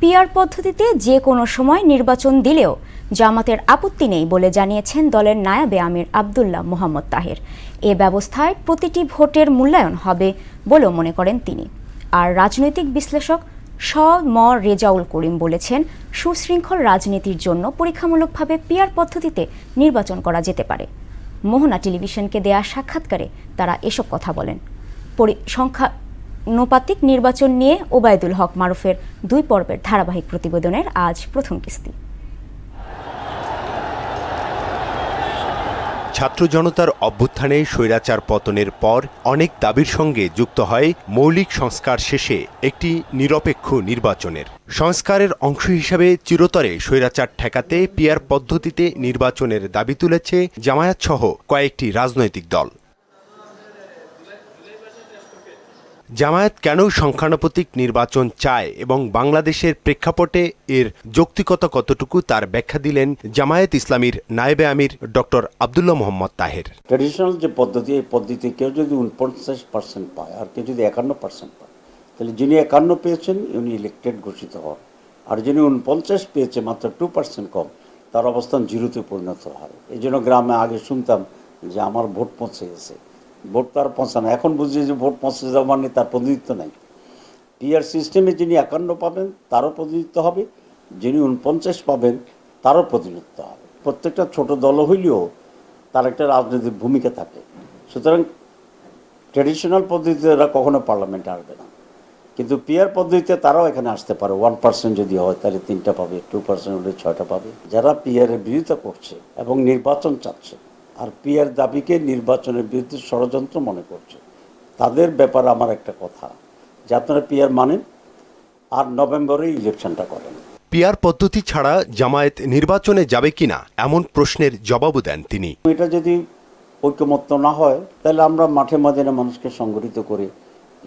PR পদ্ধতিতে যে কোনো সময় নির্বাচন দিলেও জামাতের আপত্তি নেই বলে জানিয়েছেন দলের নায়াবে আমির আবদুল্লাহ মোহাম্মদ তাহের। এ ব্যবস্থায় প্রতিটি ভোটের মূল্যায়ন হবে বলেও মনে করেন তিনি। আর রাজনৈতিক বিশ্লেষক স ম রেজাউল করিম বলেছেন, সুশৃঙ্খল রাজনীতির জন্য পরীক্ষামূলকভাবে পিআর পদ্ধতিতে নির্বাচন করা যেতে পারে। মোহনা টেলিভিশনকে দেয়া সাক্ষাৎকারে তারা এসব কথা বলেন। পরি- সংখ্যানুপাতিক নির্বাচন নিয়ে ওবায়দুল হক মারুফের দুই পর্বের ধারাবাহিক প্রতিবেদনের আজ প্রথম কিস্তি। ছাত্র জনতার অভ্যুত্থানে স্বৈরাচার পতনের পর অনেক দাবির সঙ্গে যুক্ত হয় মৌলিক সংস্কার শেষে একটি নিরপেক্ষ নির্বাচনের। সংস্কারের অংশ হিসাবে চিরতরে স্বৈরাচার ঠেকাতে পিয়ার পদ্ধতিতে নির্বাচনের দাবি তুলেছে জামায়াতসহ কয়েকটি রাজনৈতিক দল। জামায়াত কেন সংখ্যানুপাতিক নির্বাচন চায় এবং বাংলাদেশের প্রেক্ষাপটে এর যৌক্তিকতা কতটুকু তার ব্যাখ্যা দিলেন জামায়াত ইসলামীর নায়েবে আমির ডক্টর আবদুল্লাহ মোহাম্মদ তাহের। ট্র্যাডিশনাল যে পদ্ধতি, এই পদ্ধতি কেউ যদি উনপঞ্চাশ পার্সেন্ট পায় আর কেউ যদি একান্ন পার্সেন্ট পায়, তাহলে যিনি একান্ন পেয়েছেন, উনি ইলেক্টেড ঘোষিত হন। আর যিনি উনপঞ্চাশ পেয়েছে, মাত্র টু পার্সেন্ট কম, তার অবস্থান জিরোতে পরিণত হয়। এই জন্য গ্রামে আগে শুনতাম যে আমার ভোট পৌঁছে গেছে। ভোট তার পৌঁছানো এখন বুঝছি যে ভোট পৌঁছে যাওয়া মানে তার প্রতিনিধিত্ব নাই। পিআর সিস্টেমে যিনি একান্ন পাবেন, তারও প্রতিনিধিত্ব হবে। যিনি উনপঞ্চাশ পাবেন, তারও প্রতিনিধিত্ব হবে। প্রত্যেকটা ছোট দল হইলেও তার একটা রাজনৈতিক ভূমিকা থাকে। সুতরাং ট্র্যাডিশনাল পদ্ধতিতে এরা কখনো পার্লামেন্টে আসবে না। কিন্তু পিয়ার পদ্ধতিতে তারাও এখানে আসতে পারে। ওয়ান পার্সেন্ট যদি হয়, তাহলে তিনটা পাবে টু পার্সেন্ট হলে ছয়টা পাবে। যারা পিয়ারের বিরোধিতা করছে এবং নির্বাচন চাচ্ছে আর পিয়ার দাবিকে নির্বাচনের বিরুদ্ধে ষড়যন্ত্র মনে করছে। তাদের ব্যাপারে আমার একটা কথা যে আপনারা পিয়ার মানেন আর নভেম্বরেই ইলেকশনটা করেন। পিয়ার পদ্ধতি ছাড়া জামায়াত নির্বাচনে যাবে কিনা এমন প্রশ্নের জবাবও দেন তিনি। এটা যদি ঐক্যমত্য না হয় তাহলে আমরা মাঠে ময়দানে মানুষকে সংগঠিত করে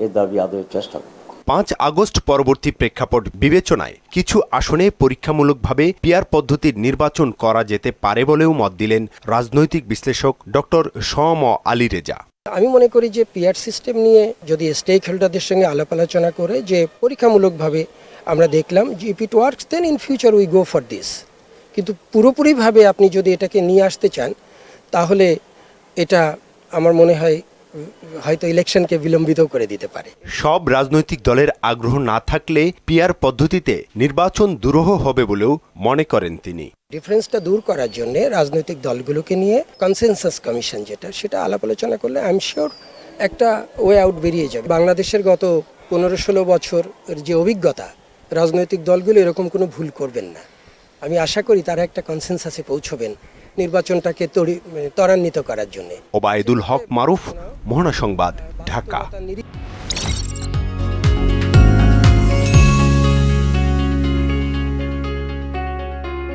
এ দাবি আদায়ের চেষ্টা করব। পাঁচ আগস্ট পরবর্তী প্রেক্ষাপট বিবেচনায় কিছু আসনে পরীক্ষামূলকভাবে পিয়ার পদ্ধতির নির্বাচন করা যেতে পারে বলেও মত দিলেন রাজনৈতিক বিশ্লেষক ডক্টর সম আলী রেজা। আমি মনে করি যে পিআর সিস্টেম নিয়ে যদি স্টেক হোল্ডারদের সঙ্গে আলাপ আলোচনা করে যে পরীক্ষামূলকভাবে আমরা দেখলাম যে if it works then in future we go for this কিন্তু পুরোপুরিভাবে আপনি যদি এটাকে নিয়ে আসতে চান, তাহলে এটা আমার মনে হয় হয়তো ইলেকশনকে বিলম্বিত করে দিতে পারে। সব রাজনৈতিক দলের আগ্রহ না থাকলে পিয়ার পদ্ধতিতে নির্বাচন দুরূহ হবে বলেও মনে করেন তিনি। ডিফারেন্সটা দূর করার জন্য রাজনৈতিক দলগুলোকে নিয়ে কনসেনসাস কমিশন যেটা সেটা আলাপ আলোচনা করলে আই এম শিওর একটা ওয়ে আউট বেরিয়ে যাবে। বাংলাদেশের গত পনেরো ষোলো বছর যে অভিজ্ঞতা রাজনৈতিক দলগুলো এরকম কোনো ভুল করবেন না। আমি আশা করি তারা একটা কনসেনসাসে পৌঁছবেন। নির্বাচনটাকে ত্বরান্বিত করার জন্য। ওবায়দুল হক মারুফ মোহনা সংবাদ ঢাকা।